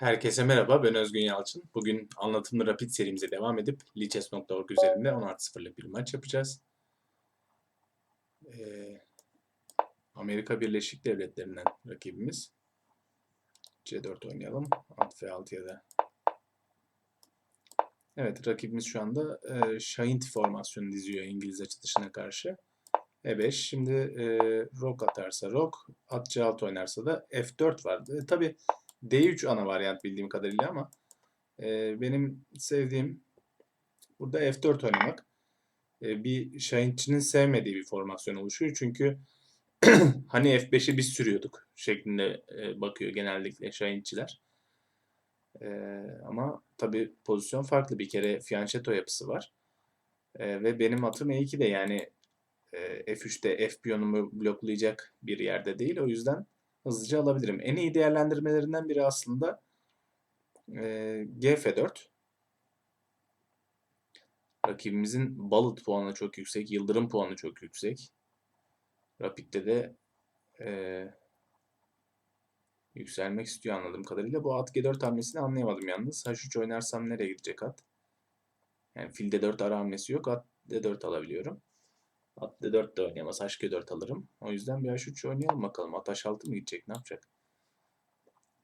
Herkese merhaba, ben Özgün Yalçın. Bugün anlatımlı rapid serimize devam edip lichess.org üzerinde 16-0'lık bir maç yapacağız. Ee, Amerika Birleşik Devletleri'nden rakibimiz. C4 oynayalım. At F6'ya da. Evet, rakibimiz şu anda e, Şahin formasyonu diziyor İngiliz açılışına karşı. E5. Şimdi e, Rok atarsa Rok, at C6 oynarsa da F4 vardı. E, tabii D3 ana varyant bildiğim kadarıyla ama e, benim sevdiğim burada F4 oynamak. E, bir Şahinçinin sevmediği bir formasyon oluşuyor. Çünkü hani F5'i biz sürüyorduk şeklinde e, bakıyor genellikle Şahinçiler. E, ama tabii pozisyon farklı. Bir kere fianchetto yapısı var. E, ve benim atım E2'de yani e, F3'te F piyonumu bloklayacak bir yerde değil. O yüzden hızlıca alabilirim. En iyi değerlendirmelerinden biri aslında e, GF4. Rakibimizin Bullet puanı çok yüksek, Yıldırım puanı çok yüksek. Rapid'de de e, yükselmek istiyor anladığım kadarıyla. Bu at G4 hamlesini anlayamadım yalnız. H3 oynarsam nereye gidecek at? Yani fil D4 ara hamlesi yok. At D4 alabiliyorum. At D4 de oynayamaz. H4 alırım. O yüzden bir H3 oynayalım bakalım. At H6 mı gidecek? Ne yapacak?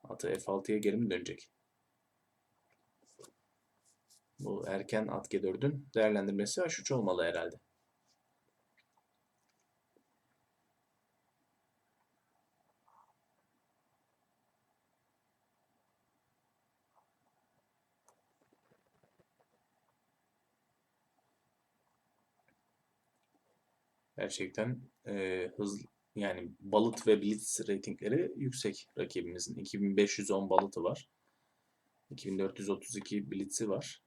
Atı F6'ya geri mi dönecek? Bu erken at G4'ün değerlendirmesi H3 olmalı herhalde. Gerçekten e, hızlı yani balıt ve blitz ratingleri yüksek rakibimizin. 2510 balıtı var. 2432 blitz'i var.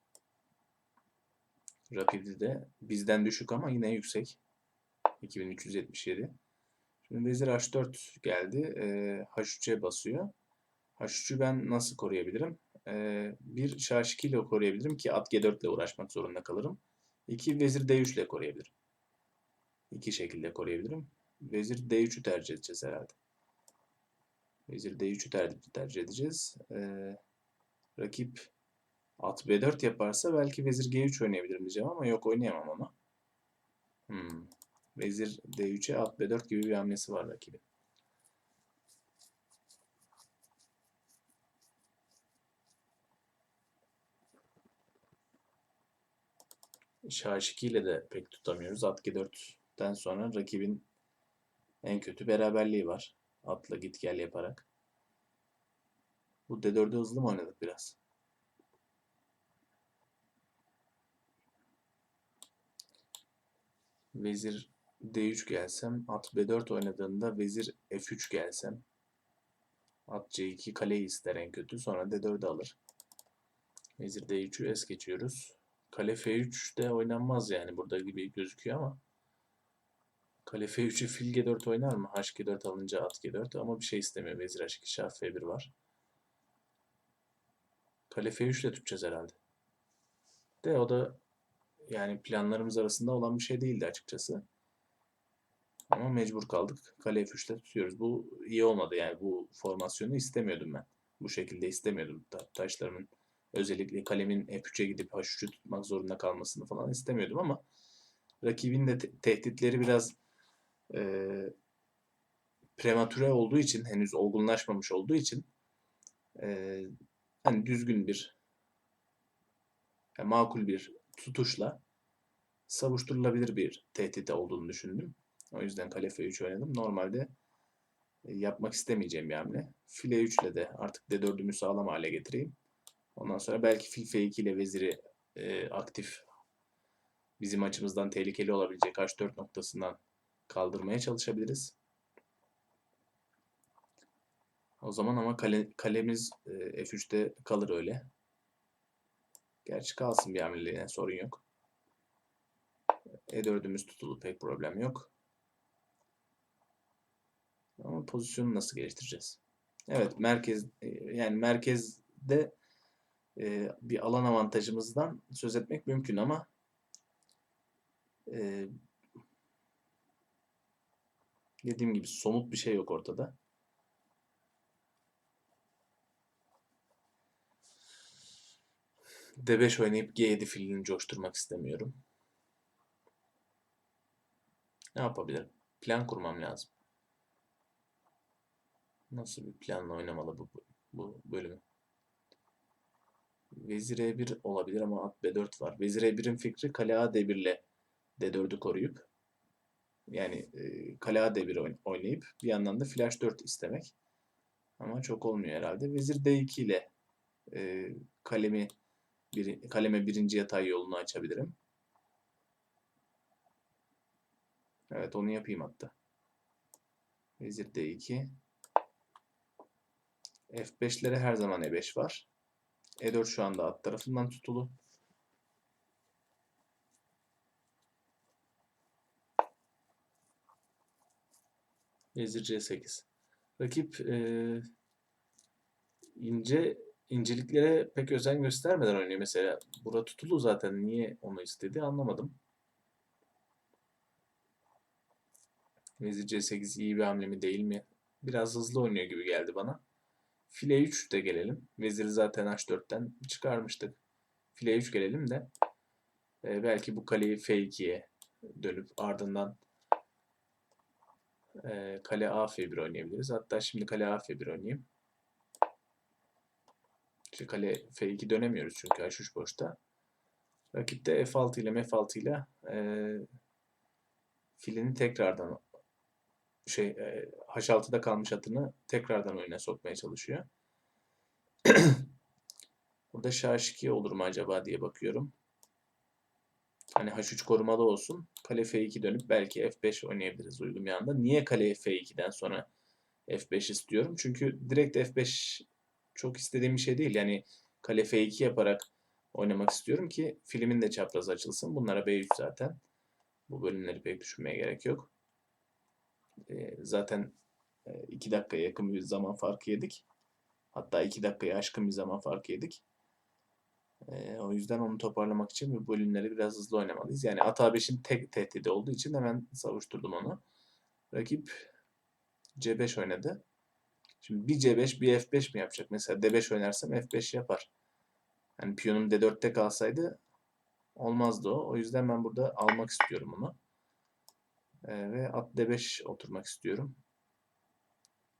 Rapid'i de bizden düşük ama yine yüksek. 2377. Şimdi vezir h4 geldi. E, h3'e basıyor. H3'ü ben nasıl koruyabilirim? Bir şah 2 ile koruyabilirim ki at g4 ile uğraşmak zorunda kalırım. İki vezir d3 ile koruyabilirim. İki şekilde koruyabilirim. Vezir D3'ü tercih edeceğiz herhalde. Vezir D3'ü ter tercih edeceğiz. Ee, rakip at B4 yaparsa belki vezir G3 oynayabilirim diyeceğim ama yok oynayamam onu. Hmm. Vezir D3'e at B4 gibi bir hamlesi var rakibin. Şah 2 ile de pek tutamıyoruz. At G4 Den sonra rakibin en kötü beraberliği var. Atla git gel yaparak. Bu D4'ü hızlı mı oynadık biraz? Vezir D3 gelsem, at B4 oynadığında vezir F3 gelsem, at C2 kaleyi ister en kötü, sonra D4 alır. Vezir D3'ü es geçiyoruz. Kale F3 de oynanmaz yani burada gibi gözüküyor ama Kale F3'ü fil G4 oynar mı? H G4 alınca at G4 ama bir şey istemiyor. Vezir H2 şah F1 var. Kale F3 ile tutacağız herhalde. De o da yani planlarımız arasında olan bir şey değildi açıkçası. Ama mecbur kaldık. Kale F3 ile tutuyoruz. Bu iyi olmadı yani bu formasyonu istemiyordum ben. Bu şekilde istemiyordum. Taşlarımın özellikle kalemin F3'e gidip H3'ü tutmak zorunda kalmasını falan istemiyordum ama rakibin de te tehditleri biraz e, prematüre olduğu için henüz olgunlaşmamış olduğu için e, hani düzgün bir yani makul bir tutuşla savuşturulabilir bir tehdit olduğunu düşündüm. O yüzden kale F3 oynadım. Normalde yapmak istemeyeceğim bir hamle. File 3 ile de artık D4'ümü sağlam hale getireyim. Ondan sonra belki fil F2 ile veziri e, aktif bizim açımızdan tehlikeli olabilecek H4 noktasından kaldırmaya çalışabiliriz. O zaman ama kale, kalemiz e, F3'te kalır öyle. Gerçi kalsın bir hamleliğine sorun yok. E4'ümüz tutulu pek problem yok. Ama pozisyonu nasıl geliştireceğiz? Evet merkez e, yani merkezde e, bir alan avantajımızdan söz etmek mümkün ama e, Dediğim gibi somut bir şey yok ortada. D5 oynayıp G7 filini coşturmak istemiyorum. Ne yapabilirim? Plan kurmam lazım. Nasıl bir planla oynamalı bu, bu bölümü? Vezir E1 olabilir ama at B4 var. Vezir E1'in fikri kale A D1 ile D4'ü koruyup yani e, kale A D1 oyn- oynayıp bir yandan da flash 4 istemek. Ama çok olmuyor herhalde. Vezir D2 ile e, kalemi bir, kaleme birinci yatay yolunu açabilirim. Evet onu yapayım hatta. Vezir D2. F5'lere her zaman E5 var. E4 şu anda alt tarafından tutulu. Vezir C8. Rakip e, ince inceliklere pek özen göstermeden oynuyor. Mesela bura tutulu zaten. Niye onu istedi anlamadım. Vezir C8 iyi bir hamle mi değil mi? Biraz hızlı oynuyor gibi geldi bana. File 3 de gelelim. Veziri zaten H4'ten çıkarmıştık. File 3 gelelim de e, belki bu kaleyi F2'ye dönüp ardından e, kale A F1 oynayabiliriz. Hatta şimdi kale A F1 oynayayım. İşte kale F2 dönemiyoruz çünkü H3 boşta. Rakip de F6 ile F6 ile e, filini tekrardan şey e, H6'da kalmış atını tekrardan oyuna sokmaya çalışıyor. Burada Şah 2 olur mu acaba diye bakıyorum. Hani H3 korumalı olsun. Kale F2 dönüp belki F5 oynayabiliriz uygun bir anda. Niye kale F2'den sonra F5 istiyorum? Çünkü direkt F5 çok istediğim bir şey değil. Yani kale F2 yaparak oynamak istiyorum ki filmin de çaprazı açılsın. Bunlara B3 zaten. Bu bölümleri pek düşünmeye gerek yok. E, zaten 2 dakikaya yakın bir zaman farkı yedik. Hatta 2 dakikaya aşkın bir zaman farkı yedik. E, o yüzden onu toparlamak için bu bölümleri biraz hızlı oynamalıyız. Yani at A5'in tek tehdidi olduğu için hemen savuşturdum onu. Rakip C5 oynadı. Şimdi bir C5 bir F5 mi yapacak? Mesela D5 oynarsam F5 yapar. Yani piyonum D4'te kalsaydı olmazdı o. O yüzden ben burada almak istiyorum onu. Ee, ve at D5 oturmak istiyorum.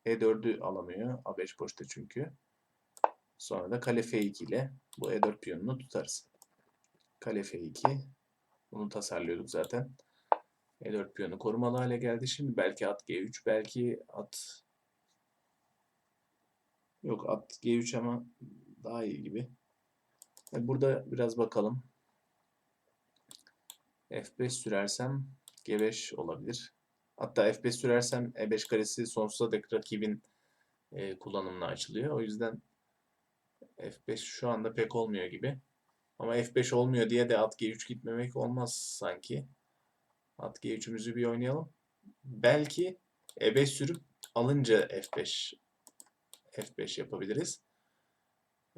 E4'ü alamıyor. A5 boşta çünkü. Sonra da kale F2 ile bu E4 piyonunu tutarız. Kale F2. Bunu tasarlıyorduk zaten. E4 piyonu korumalı hale geldi. Şimdi belki at G3, belki at Yok at G3 ama daha iyi gibi. E, burada biraz bakalım. F5 sürersem G5 olabilir. Hatta F5 sürersem E5 karesi sonsuza dek rakibin e, kullanımına açılıyor. O yüzden F5 şu anda pek olmuyor gibi. Ama F5 olmuyor diye de at G3 gitmemek olmaz sanki. At G3'ümüzü bir oynayalım. Belki E5 sürüp alınca F5 F5 yapabiliriz.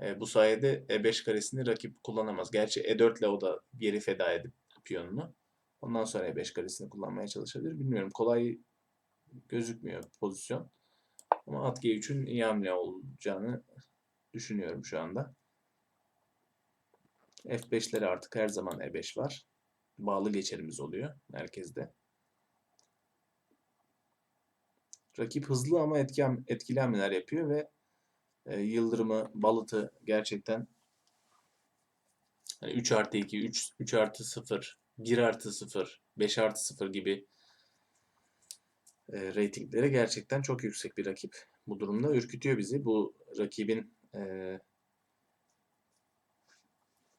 E, bu sayede E5 karesini rakip kullanamaz. Gerçi E4 ile o da geri feda edip piyonunu. Ondan sonra E5 karesini kullanmaya çalışabilir. Bilmiyorum. Kolay gözükmüyor pozisyon. Ama at G3'ün iyi hamle olacağını düşünüyorum şu anda. F5'lere artık her zaman E5 var. Bağlı geçerimiz oluyor merkezde. Rakip hızlı ama etki, etkili hamleler yapıyor ve e, Yıldırım'ı, Balıt'ı gerçekten hani 3 artı 2, 3, 3 artı 0, 1 artı 0, 5 artı 0 gibi e, reytingleri gerçekten çok yüksek bir rakip. Bu durumda ürkütüyor bizi. Bu rakibin e,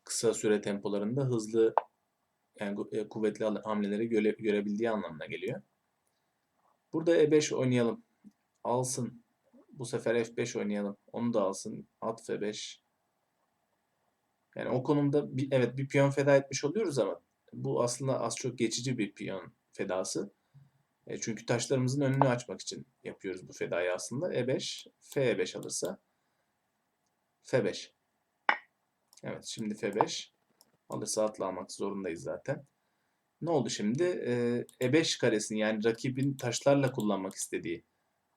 kısa süre tempolarında hızlı yani e, kuvvetli hamleleri göre, görebildiği anlamına geliyor. Burada E5 oynayalım. Alsın. Bu sefer F5 oynayalım. Onu da alsın. At F5. Yani o konumda bir, evet bir piyon feda etmiş oluyoruz ama bu aslında az çok geçici bir piyon fedası. E, çünkü taşlarımızın önünü açmak için yapıyoruz bu fedayı aslında. E5, F5 alırsa F5. Evet şimdi F5 alırsa atla almak zorundayız zaten. Ne oldu şimdi? E, E5 karesini yani rakibin taşlarla kullanmak istediği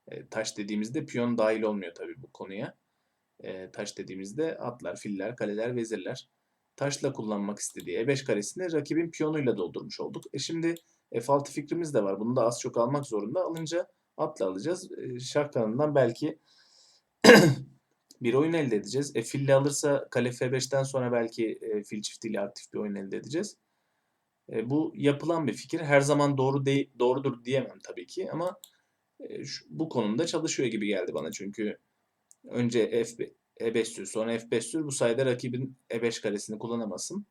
e, taş dediğimizde piyon dahil olmuyor tabii bu konuya. E, taş dediğimizde atlar, filler, kaleler, vezirler. taşla kullanmak istediği E5 karesini rakibin piyonuyla doldurmuş olduk. E şimdi F6 fikrimiz de var. Bunu da az çok almak zorunda. Alınca atla alacağız. E, şah kanadından belki bir oyun elde edeceğiz. E, fille alırsa kale F5'ten sonra belki e, fil çiftiyle aktif bir oyun elde edeceğiz. E, bu yapılan bir fikir. Her zaman doğru değil, doğrudur diyemem tabii ki ama e, şu, bu konumda çalışıyor gibi geldi bana çünkü önce F E5 sür sonra F5 sür bu sayede rakibin E5 karesini kullanamasın.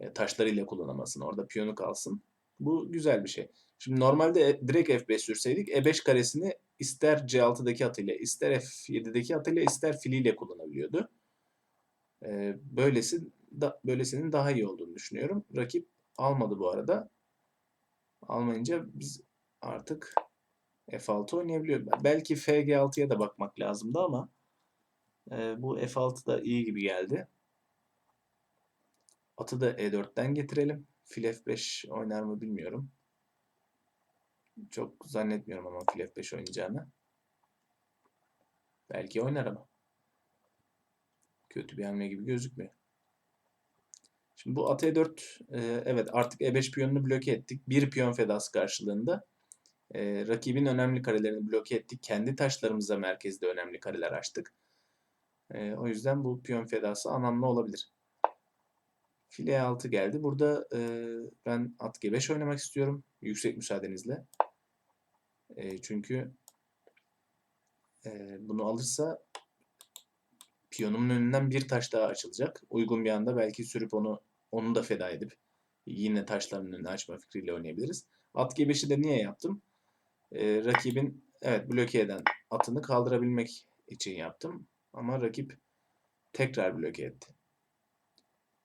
E, taşlarıyla kullanamasın. Orada piyonu kalsın. Bu güzel bir şey. Şimdi normalde e, direkt F5 sürseydik E5 karesini ister C6'daki atıyla, ister F7'deki atıyla, ister filiyle kullanabiliyordu. E, böylesi böylesinin daha iyi olduğunu düşünüyorum. Rakip almadı bu arada. Almayınca biz artık F6 oynayabiliyor. Belki FG6'ya da bakmak lazımdı ama e, bu F6 da iyi gibi geldi. Atı da E4'ten getirelim. Fil F5 oynar mı bilmiyorum. Çok zannetmiyorum ama fil F5 oynayacağını. Belki oynar ama. Kötü bir hamle gibi gözükmüyor. Şimdi bu at E4 e, evet artık E5 piyonunu bloke ettik. Bir piyon fedası karşılığında e, rakibin önemli karelerini bloke ettik. Kendi taşlarımıza merkezde önemli kareler açtık. E, o yüzden bu piyon fedası anlamlı olabilir. File E6 geldi. Burada ben at G5 oynamak istiyorum. Yüksek müsaadenizle. E, çünkü e, bunu alırsa piyonumun önünden bir taş daha açılacak. Uygun bir anda belki sürüp onu onu da feda edip yine taşların önünü açma fikriyle oynayabiliriz. At G5'i de niye yaptım? Ee, rakibin evet bloke eden atını kaldırabilmek için yaptım. Ama rakip tekrar bloke etti.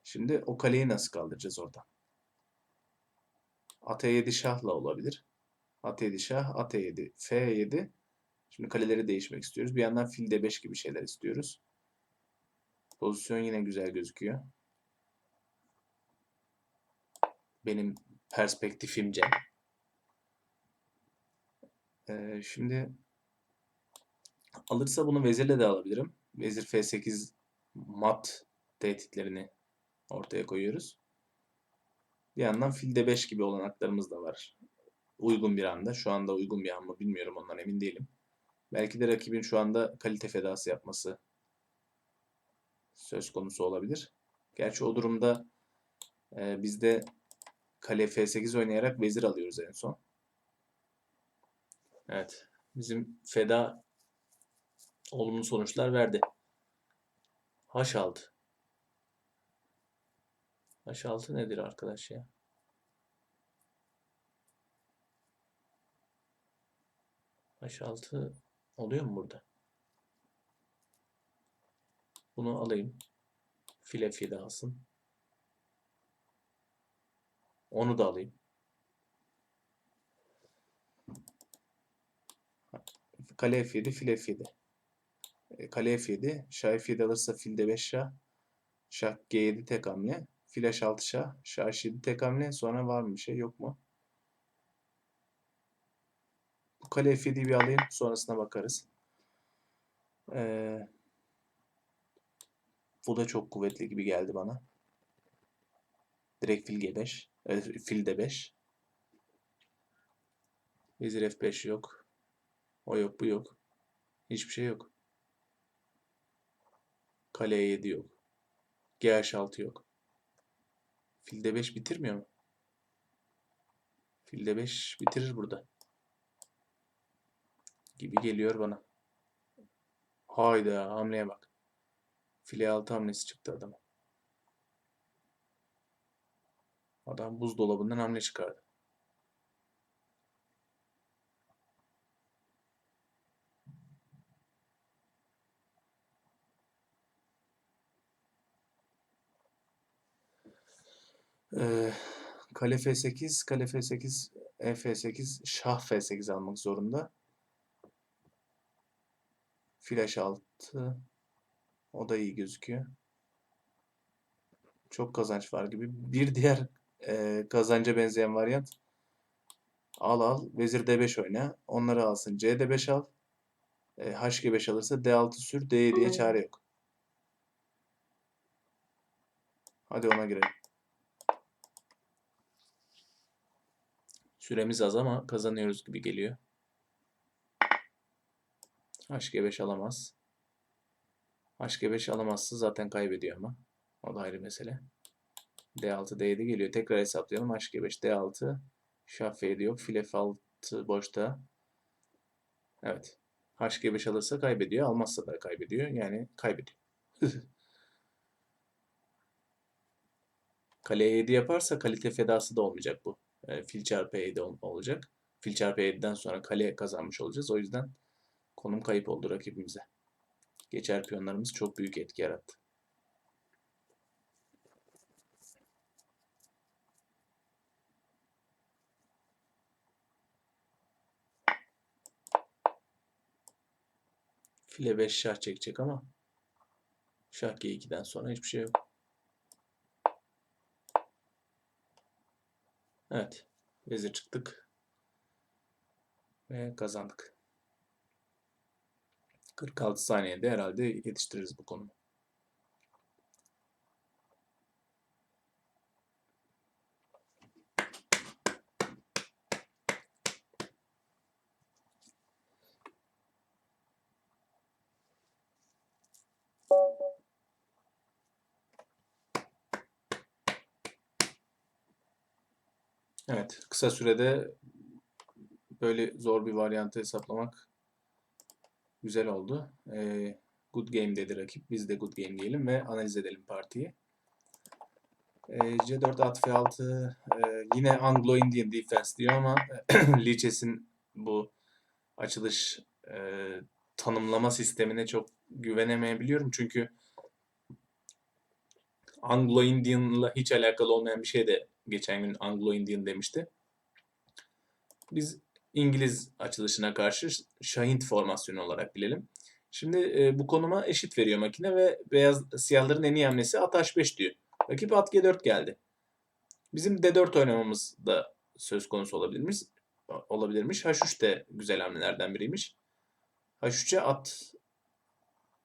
Şimdi o kaleyi nasıl kaldıracağız oradan? At E7 şahla olabilir. At E7 şah, at E7, F7. Şimdi kaleleri değişmek istiyoruz. Bir yandan fil D5 gibi şeyler istiyoruz. Pozisyon yine güzel gözüküyor. Benim perspektifimce. Ee, şimdi alırsa bunu vezirle de alabilirim. Vezir F8 mat tehditlerini ortaya koyuyoruz. Bir yandan fil D5 gibi olanaklarımız da var. Uygun bir anda. Şu anda uygun bir an mı bilmiyorum ondan emin değilim. Belki de rakibin şu anda kalite fedası yapması söz konusu olabilir. Gerçi o durumda e, biz de kale F8 oynayarak vezir alıyoruz en son. Evet. Bizim feda olumlu sonuçlar verdi. H6. H6 nedir arkadaş ya? H6 oluyor mu burada? Bunu alayım. File file alsın. Onu da alayım. Kale F7, fil F7. E, kale F7, şah F7 alırsa fil D5 şah. Şah G7 tek hamle. Fil H6 şah. Şah H7 tek hamle. Sonra var mı bir şey yok mu? Kale F7'yi bir alayım. Sonrasına bakarız. Ee, bu da çok kuvvetli gibi geldi bana. Direkt fil G5. E, fil D5. Vezir F5 yok. O yok bu yok. Hiçbir şey yok. Kale E7 yok. GH6 yok. Fil D5 bitirmiyor mu? Fil D5 bitirir burada. Gibi geliyor bana. Hayda hamleye bak. File 6 hamlesi çıktı adama. Adam buzdolabından hamle çıkardı. Ee, kale F8, kale F8, F8, şah F8 almak zorunda. Flash 6. O da iyi gözüküyor. Çok kazanç var gibi. Bir diğer e, kazanca benzeyen varyant. Al al. Vezir D5 oyna. Onları alsın. C D5 al. E, HG5 alırsa D6 sür. D7'ye çare yok. Hadi ona girelim. Süremiz az ama kazanıyoruz gibi geliyor. HG5 alamaz. HG5 alamazsa zaten kaybediyor ama. O da ayrı mesele. D6, D7 geliyor. Tekrar hesaplayalım. HG5, D6. Şah F7 yok. File F6 boşta. Evet. HG5 alırsa kaybediyor. Almazsa da kaybediyor. Yani kaybediyor. Kaleye 7 yaparsa kalite fedası da olmayacak bu. E, fil çarpı 7 ol- olacak. Fil çarpı 7'den sonra kale kazanmış olacağız. O yüzden konum kayıp oldu rakibimize. Geçer piyonlarımız çok büyük etki yarattı. File 5 şah çekecek ama şah G2'den sonra hiçbir şey yok. Evet. Vezir çıktık. Ve kazandık. 46 saniyede herhalde yetiştiririz bu konuyu. Evet, kısa sürede böyle zor bir varyantı hesaplamak güzel oldu. Ee, good game dedi rakip. Biz de good game diyelim ve analiz edelim partiyi. Ee, C4 at F6 e, yine Anglo-Indian defense diyor ama Lichess'in bu açılış e, tanımlama sistemine çok güvenemeyebiliyorum. Çünkü Anglo-Indian'la hiç alakalı olmayan bir şey de geçen gün Anglo-Indian demişti. Biz İngiliz açılışına karşı Şahint formasyonu olarak bilelim. Şimdi e, bu konuma eşit veriyor makine ve beyaz siyahların en iyi hamlesi at h5 diyor. Rakip at g4 geldi. Bizim d4 oynamamız da söz konusu olabilirmiş. Olabilirmiş. h3 de güzel hamlelerden biriymiş. h3'e at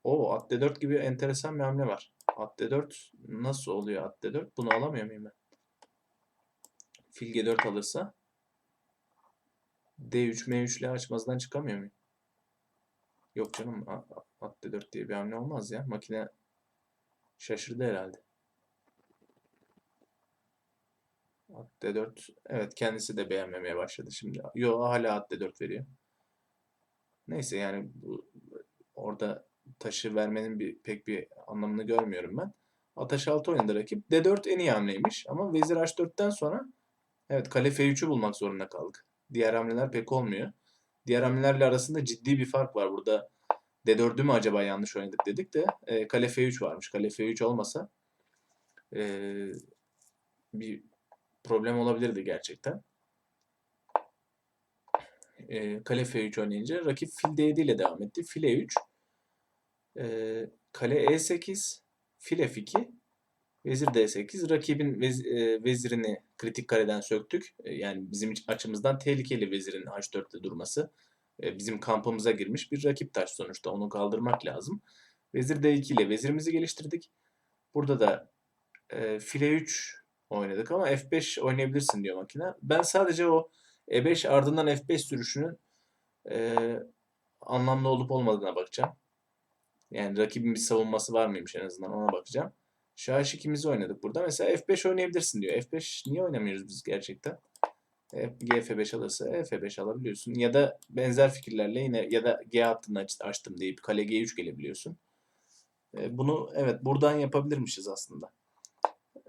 o at d4 gibi enteresan bir hamle var. At d4 nasıl oluyor at d4? Bunu alamıyor muyum ben? Fil g4 alırsa D3 M3 ile açmazdan çıkamıyor muyum? Yok canım at D4 diye bir hamle olmaz ya. Makine şaşırdı herhalde. At D4 evet kendisi de beğenmemeye başladı şimdi. Yo hala at D4 veriyor. Neyse yani bu, orada taşı vermenin bir pek bir anlamını görmüyorum ben. At H6 oynadı rakip. D4 en iyi hamleymiş ama Vezir H4'ten sonra evet kale F3'ü bulmak zorunda kaldık. Diğer hamleler pek olmuyor. Diğer hamlelerle arasında ciddi bir fark var. Burada D4'ü mü acaba yanlış oynadık dedik de e, kale F3 varmış. Kale F3 olmasa e, bir problem olabilirdi gerçekten. E, kale F3 oynayınca rakip fil D7 ile devam etti. Fil E3 e, kale E8 fil F2 Vezir D8. Rakibin vez, e, vezirini kritik kareden söktük. E, yani bizim açımızdan tehlikeli vezirin H4'te durması. E, bizim kampımıza girmiş bir rakip taş sonuçta. Onu kaldırmak lazım. Vezir D2 ile vezirimizi geliştirdik. Burada da e, file 3 oynadık ama F5 oynayabilirsin diyor makine. Ben sadece o E5 ardından F5 sürüşünün e, anlamlı olup olmadığına bakacağım. Yani rakibin bir savunması var mıymış en azından ona bakacağım. Şah H2'mizi oynadık burada. Mesela F5 oynayabilirsin diyor. F5 niye oynamıyoruz biz gerçekten? GF5 alırsa F5 alabiliyorsun. Ya da benzer fikirlerle yine ya da G hattını açtım deyip kale G3 gelebiliyorsun. Bunu evet buradan yapabilirmişiz aslında.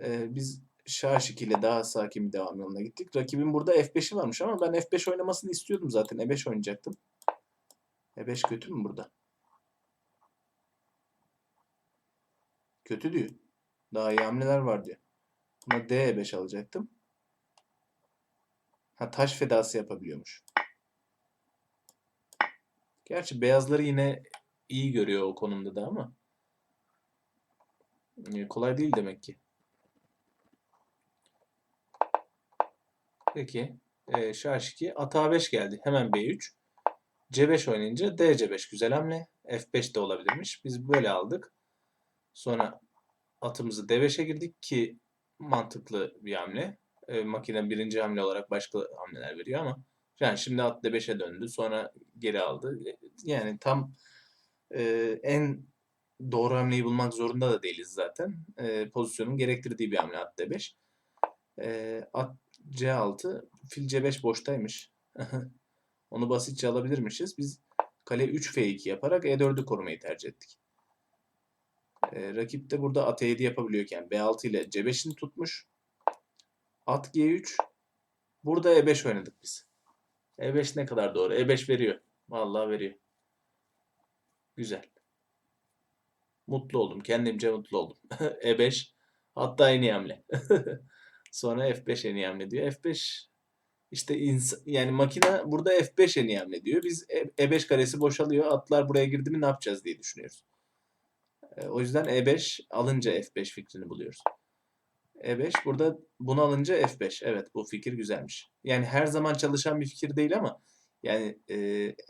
Biz Şah H2 ile daha sakin bir devam yoluna gittik. Rakibin burada F5'i varmış ama ben F5 oynamasını istiyordum zaten. E5 oynayacaktım. E5 kötü mü burada? Kötü diyor. Daha iyi hamleler var diyor. Buna D5 alacaktım. Ha taş fedası yapabiliyormuş. Gerçi beyazları yine iyi görüyor o konumda da ama. Ee, kolay değil demek ki. Peki. E, Şah 2 at A5 geldi. Hemen B3. C5 oynayınca D C5 güzel hamle. F5 de olabilirmiş. Biz böyle aldık. Sonra atımızı D5'e girdik ki mantıklı bir hamle. E, makine birinci hamle olarak başka hamleler veriyor ama yani şimdi at D5'e döndü. Sonra geri aldı. E, Yani tam e, en doğru hamleyi bulmak zorunda da değiliz zaten. E, pozisyonun gerektirdiği bir hamle at D5. E, at C6, fil C5 boştaymış. Onu basitçe alabilirmişiz. Biz kale 3 F2 yaparak E4'ü korumayı tercih ettik. E, rakip de burada at E7 yapabiliyorken B6 ile C5'ini tutmuş. At G3. Burada E5 oynadık biz. E5 ne kadar doğru? E5 veriyor. Vallahi veriyor. Güzel. Mutlu oldum. Kendimce mutlu oldum. E5 hatta en iyi hamle. Sonra F5 en iyi hamle diyor. F5 işte yani makine burada F5 en iyi hamle diyor. Biz E- E5 karesi boşalıyor. Atlar buraya girdi mi ne yapacağız diye düşünüyoruz. E, O yüzden E5 alınca F5 fikrini buluyoruz. E5 burada bunu alınca F5. Evet bu fikir güzelmiş. Yani her zaman çalışan bir fikir değil ama yani e,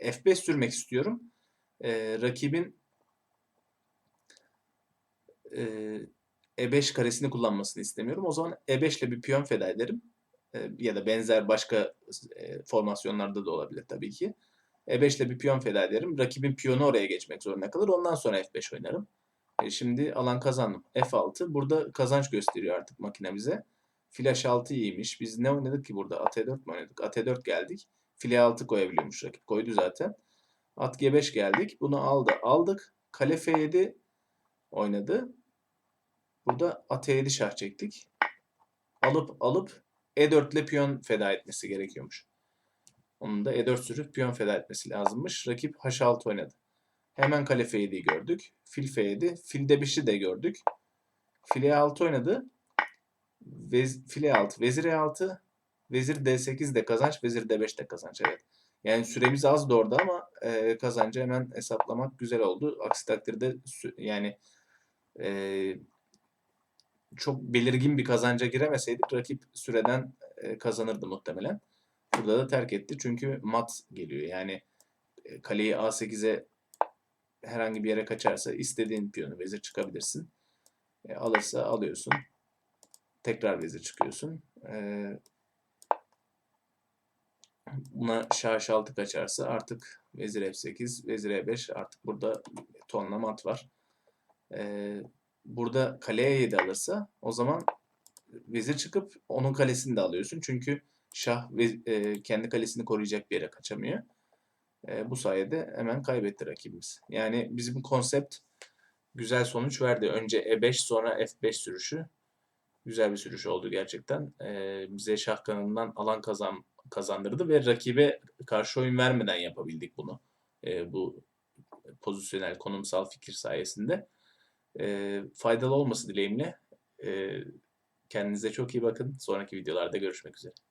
F5 sürmek istiyorum. E, rakibin e, E5 karesini kullanmasını istemiyorum. O zaman E5 ile bir piyon feda ederim. E, ya da benzer başka e, formasyonlarda da olabilir tabii ki. E5 ile bir piyon feda ederim. Rakibin piyonu oraya geçmek zorunda kalır. Ondan sonra F5 oynarım. E, şimdi alan kazandım. F6. Burada kazanç gösteriyor artık makine bize. Fil H6 iyiymiş. Biz ne oynadık ki burada? At E4 mi oynadık? At E4 geldik. Fil E6 koyabiliyormuş rakip. Koydu zaten. At G5 geldik. Bunu aldı. Aldık. Kale F7 oynadı. Burada at E7 şah çektik. Alıp alıp E4 ile piyon feda etmesi gerekiyormuş. Onun da E4 sürüp piyon feda etmesi lazımmış. Rakip H6 oynadı. Hemen kale F7'yi gördük. Fil F7. Fil D5'i de gördük. Fil E6 oynadı. Vez, fil E6. Vezir E6. Vezir D8 de kazanç. Vezir D5 de kazanç. Evet. Yani süremiz azdı orada ama e, kazancı hemen hesaplamak güzel oldu. Aksi takdirde yani e, çok belirgin bir kazanca giremeseydik rakip süreden e, kazanırdı muhtemelen. Burada da terk etti çünkü mat geliyor. Yani e, kaleyi A8'e herhangi bir yere kaçarsa istediğin piyonu vezir çıkabilirsin. E, alırsa alıyorsun. Tekrar vezir çıkıyorsun. E, buna şah H6 kaçarsa artık vezir F8, vezir E5 artık burada tonla mat var. E, burada kaleye 7 alırsa o zaman vezir çıkıp onun kalesini de alıyorsun. Çünkü şah ve, e, kendi kalesini koruyacak bir yere kaçamıyor. E, bu sayede hemen kaybetti rakibimiz. Yani bizim konsept güzel sonuç verdi. Önce E5 sonra F5 sürüşü. Güzel bir sürüş oldu gerçekten. E, bize şah kanalından alan kazan, kazandırdı ve rakibe karşı oyun vermeden yapabildik bunu. E, bu pozisyonel konumsal fikir sayesinde. E, faydalı olması dileğimle. E, kendinize çok iyi bakın. Sonraki videolarda görüşmek üzere.